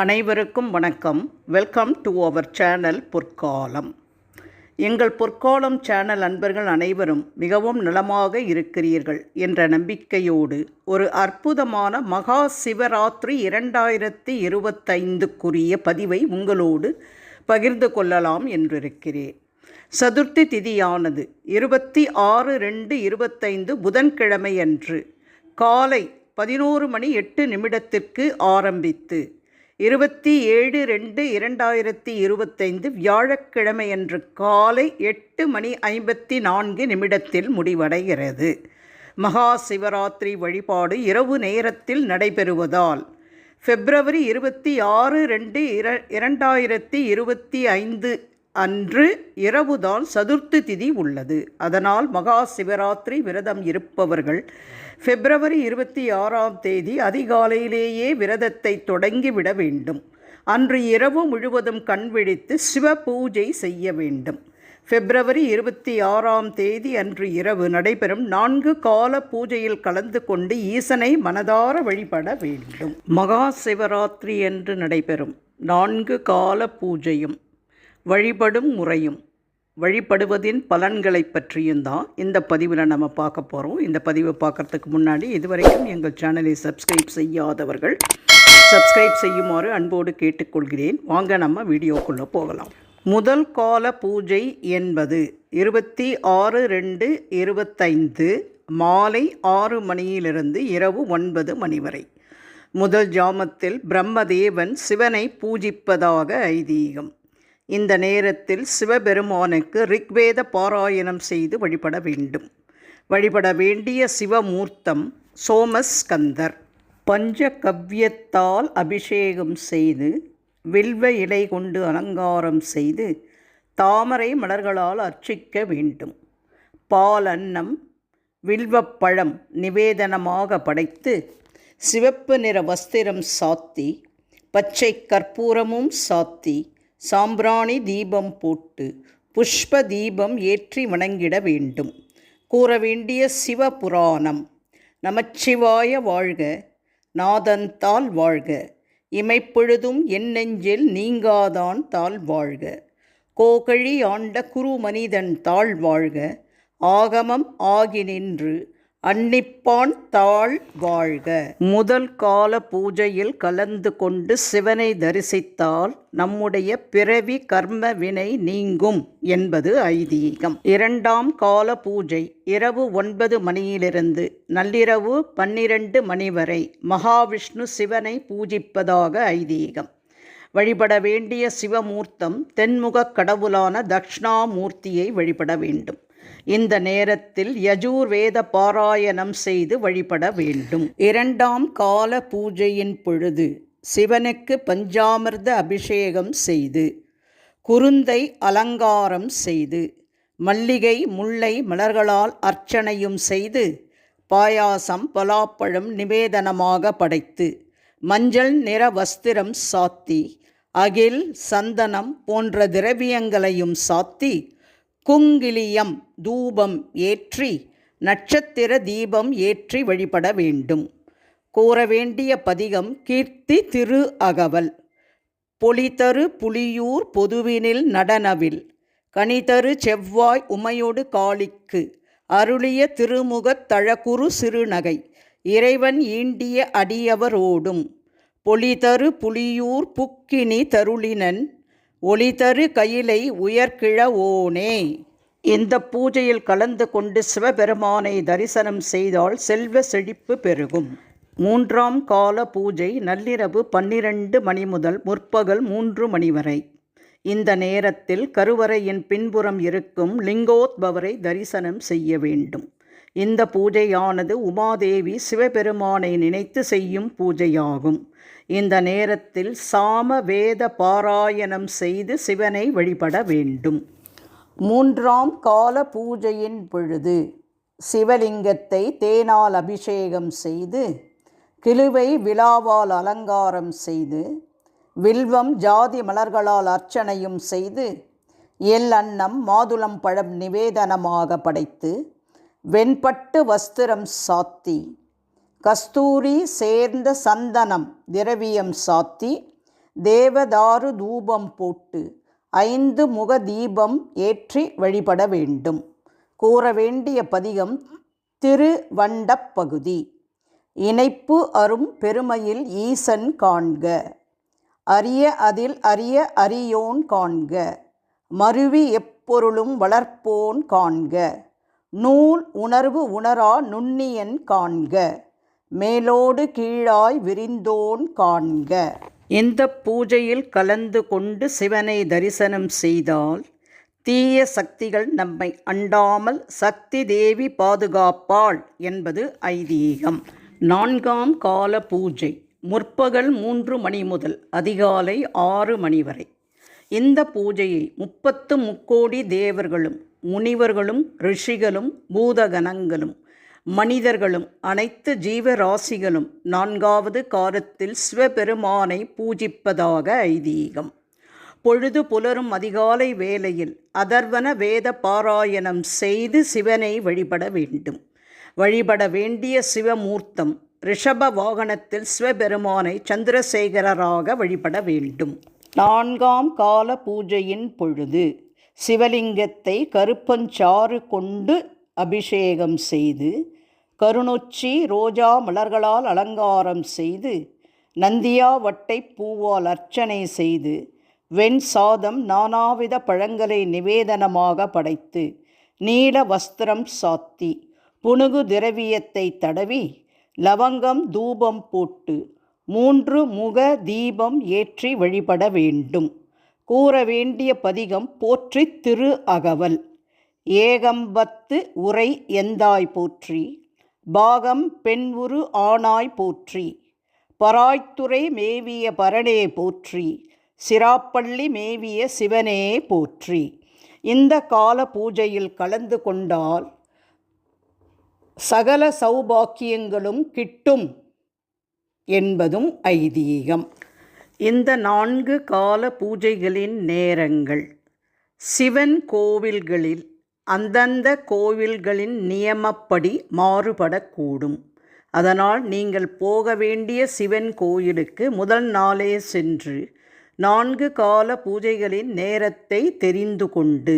அனைவருக்கும் வணக்கம். Welcome to our channel பொற்காலம் எங்கள் பொற்காலம் சேனல் அன்பர்கள் அனைவரும் மிகவும் நலமாக இருக்கிறீர்கள் என்ற நம்பிக்கையோடு ஒரு அற்புதமான மகா சிவராத்திரி இரண்டாயிரத்தி இருபத்தைந்துக்குரிய பதிவை உங்களோடு பகிர்ந்து கொள்ளலாம் என்றிருக்கிறேன். சதுர்த்தி திதியானது இருபத்தி ஆறு ரெண்டு இருபத்தைந்து புதன்கிழமை அன்று காலை பதினோரு மணி எட்டு நிமிடத்திற்கு ஆரம்பித்து இருபத்தி ஏழு ரெண்டு இரண்டாயிரத்தி இருபத்தைந்து வியாழக்கிழமையன்று காலை எட்டு மணி ஐம்பத்தி நான்கு நிமிடத்தில் முடிவடைகிறது. மகா சிவராத்திரி வழிபாடு இரவு நேரத்தில் நடைபெறுவதால் பிப்ரவரி இருபத்தி ஆறு ரெண்டு இர இரண்டாயிரத்தி இருபத்தி ஐந்து அன்று இரவுதான் சதுர்த்தி திதி உள்ளது. அதனால் மகா சிவராத்திரி விரதம் இருப்பவர்கள் பிப்ரவரி இருபத்தி ஆறாம் தேதி அதிகாலையிலேயே விரதத்தை தொடங்கிவிட வேண்டும். அன்று இரவு முழுவதும் கண் விழித்து சிவ பூஜை செய்ய வேண்டும். பிப்ரவரி இருபத்தி ஆறாம் தேதி அன்று இரவு நடைபெறும் நான்கு கால பூஜையில் கலந்து கொண்டு ஈசனை மனதார வழிபட வேண்டும். மகா சிவராத்திரி என்று நடைபெறும் நான்கு கால பூஜையும் வழிபடும் முறையும் வழிபடுவதின் பலன்களை பற்றியும் தான் இந்த பதிவில் நம்ம பார்க்க போகிறோம் இந்த பதிவை பார்க்குறதுக்கு முன்னாடி இதுவரைக்கும் எங்கள் சேனலை சப்ஸ்கிரைப் செய்யாதவர்கள் சப்ஸ்கிரைப் செய்யுமாறு அன்போடு கேட்டுக்கொள்கிறேன். வாங்க நம்ம வீடியோக்குள்ளே போகலாம். முதல் கால பூஜை என்பது இருபத்தி ஆறு ரெண்டு இருபத்தைந்து மாலை ஆறு மணியிலிருந்து இரவு ஒன்பது மணி வரை. முதல் ஜாமத்தில் பிரம்மதேவன் சிவனை பூஜிப்பதாக ஐதீகம். இந்த நேரத்தில் சிவபெருமானுக்கு ரிக்வேத பாராயணம் செய்து வழிபட வேண்டும். வழிபட வேண்டிய சிவமூர்த்தம் சோமஸ்கந்தர். பஞ்சகவ்யத்தால் அபிஷேகம் செய்து வில்வ இலை கொண்டு அலங்காரம் செய்து தாமரை மலர்களால் அர்ச்சிக்க வேண்டும். பால் அன்னம் வில்வப்பழம் நிவேதனமாக படைத்து சிவப்பு நிற வஸ்திரம் சாத்தி பச்சை கற்பூரமும் சாத்தி சாம்பிராணி தீபம் போட்டு புஷ்ப தீபம் ஏற்றி வணங்கிட வேண்டும். கூற வேண்டிய சிவ புராணம் நமச்சிவாய வாழ்க நாதன்தால் வாழ்க இமைப்பொழுதும் என் நெஞ்சில் நீங்காதான் தாழ் வாழ்க. கோகழி ஆண்ட குரு மனிதன் தாழ் வாழ்க ஆகமம் ஆகி நின்று அன்னிப்பான் தாழ் வாழ்க. முதல் கால பூஜையில் கலந்து கொண்டு சிவனை தரிசித்தால் நம்முடைய பிறவி கர்ம வினை நீங்கும் என்பது ஐதீகம். இரண்டாம் கால பூஜை இரவு ஒன்பது மணியிலிருந்து நள்ளிரவு பன்னிரண்டு மணி வரை மகாவிஷ்ணு சிவனை பூஜிப்பதாக ஐதீகம். வழிபட வேண்டிய சிவமூர்த்தம் தென்முகக் கடவுளான தக்ஷணாமூர்த்தியை வழிபட வேண்டும். இந்த நேரத்தில் யஜூர்வேத பாராயணம் செய்து வழிபட வேண்டும். இரண்டாம் கால பூஜையின் பொழுது சிவனுக்கு பஞ்சாமிர்த அபிஷேகம் செய்து குருந்தை அலங்காரம் செய்து மல்லிகை முல்லை மலர்களால் அர்ச்சனையும் செய்து பாயாசம் பலாப்பழம் நிவேதனமாக படைத்து மஞ்சள் நிற வஸ்திரம் சாத்தி அகில் சந்தனம் போன்ற திரவியங்களையும் சாத்தி குங்கிலியம் தூபம் ஏற்றி நட்சத்திர தீபம் ஏற்றி வழிபட வேண்டும். கூற வேண்டிய பதிகம் கீர்த்தி திரு அகவல் பொலிதரு புலியூர் பொதுவினில் நடனவில். கனிதரு செவ்வாய் உமையொடு காளிக்கு. அருளிய திருமுகத் தழகுரு சிறுநகை. இறைவன் ஈண்டிய அடியவரோடும். பொலிதரு புலியூர் புக்கினி தருளினன் ஒளிதரு கையிலை உயர்கிழவோனே இந்த பூஜையில் கலந்து கொண்டு சிவபெருமானை தரிசனம் செய்தால் செல்வ செழிப்பு பெருகும். மூன்றாம் கால பூஜை நள்ளிரவு பன்னிரண்டு மணி முதல் முற்பகல் மூன்று மணி வரை. இந்த நேரத்தில் கருவறையின் பின்புறம் இருக்கும் லிங்கோத்பவரை தரிசனம் செய்ய வேண்டும். இந்த பூஜையானது உமாதேவி சிவபெருமானை நினைத்து செய்யும் பூஜையாகும். இந்த நேரத்தில் சாம வேத பாராயணம் செய்து சிவனை வழிபட வேண்டும். மூன்றாம் கால பூஜையின் பொழுது சிவலிங்கத்தை தேனால் அபிஷேகம் செய்து கிழுவை விழாவால் அலங்காரம் செய்து வில்வம் ஜாதி மலர்களால் அர்ச்சனையும் செய்து எல் அன்னம் மாதுளம் பழம் நிவேதனமாக படைத்து வெண்பட்டு வஸ்திரம் சாத்தி கஸ்தூரி சேர்ந்த சந்தனம் திரவியம் சாத்தி தேவதாரு தூபம் போட்டு ஐந்து முக தீபம் ஏற்றி வழிபட வேண்டும். கூற வேண்டிய பதிகம் திருவண்டப்பகுதி இணைப்பு அரும் பெருமையில் ஈசன் காண்க. அரிய அதில் அரிய அரியோன் காண்க. மருவி எப்பொருளும் வளர்ப்போன் காண்க. நூல் உணர்வு உணரா நுண்ணியன் காண்க. மேலோடு கீழாய் விரிந்தோன் காண்க. இந்த பூஜையில் கலந்து கொண்டு சிவனை தரிசனம் செய்தால் தீய சக்திகள் நம்மை அண்டாமல் சக்தி தேவி பாதுகாப்பாள் என்பது ஐதீகம். நான்காம் கால பூஜை முற்பகல் மூன்று மணி முதல் அதிகாலை ஆறு மணி வரை. இந்த பூஜையை முப்பத்து முக்கோடி தேவர்களும் முனிவர்களும் ரிஷிகளும் பூதகணங்களும் மனிதர்களும் அனைத்து ஜீவராசிகளும் நான்காவது காலத்தில் சிவபெருமானை பூஜிப்பதாக ஐதீகம். பொழுது புலரும் அதிகாலை வேளையில் அதர்வன வேத பாராயணம் செய்து சிவனை வழிபட வேண்டும். வழிபட வேண்டிய சிவமூர்த்தம் ரிஷப வாகனத்தில் சிவபெருமானை சந்திரசேகரராக வழிபட வேண்டும். நான்காம் கால பூஜையின் பொழுது சிவலிங்கத்தை கருப்பஞ்சாறு கொண்டு அபிஷேகம் செய்து கருணொச்சி ரோஜா மலர்களால் அலங்காரம் செய்து நந்தியா வட்டை பூவால் அர்ச்சனை செய்து வெண் சாதம் நானாவித பழங்களை நிவேதனமாக படைத்து நீல வஸ்திரம் சாத்தி புனுகு திரவியத்தை தடவி லவங்கம் தூபம் போட்டு மூன்று முக தீபம் ஏற்றி வழிபட வேண்டும். கூற வேண்டிய பதிகம் போற்றி திரு அகவல். ஏகம்பத்து உரை எந்தாய் போற்றி? பாகம் பெண்வுரு ஆணாய் ஆனாய் போற்றி? பராய்த்துறை மேவிய பரணே போற்றி? சிராப்பள்ளி மேவிய சிவனே போற்றி? இந்த கால பூஜையில் கலந்து கொண்டால் சகல சௌபாக்கியங்களும் கிட்டும் என்பதும் ஐதீகம். இந்த நான்கு கால பூஜைகளின் நேரங்கள் சிவன் கோவில்களில் அந்தந்த கோவில்களின் நியமப்படி மாறுபடக்கூடும். அதனால் நீங்கள் போக வேண்டிய சிவன் கோயிலுக்கு முதல் நாளே சென்று நான்கு கால பூஜைகளின் நேரத்தை தெரிந்து கொண்டு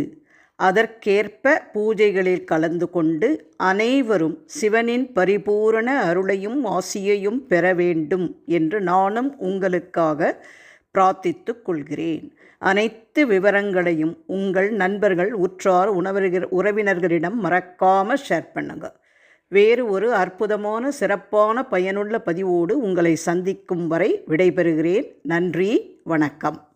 அதற்கேற்ப பூஜைகளில் கலந்து கொண்டு அனைவரும் சிவனின் பரிபூரண அருளையும் ஆசியையும் பெற வேண்டும் என்று நானும் உங்களுக்காக பிரார்த்தித்து கொள்கிறேன். அனைத்து விவரங்களையும் உங்கள் நண்பர்கள் உற்றார் உணவர்கள் உறவினர்களிடம் மறக்காமல் ஷேர் பண்ணுங்க. வேறு ஒரு அற்புதமான சிறப்பான பயனுள்ள பதிவோடு உங்களை சந்திக்கும் வரை விடைபெறுகிறேன். நன்றி வணக்கம்.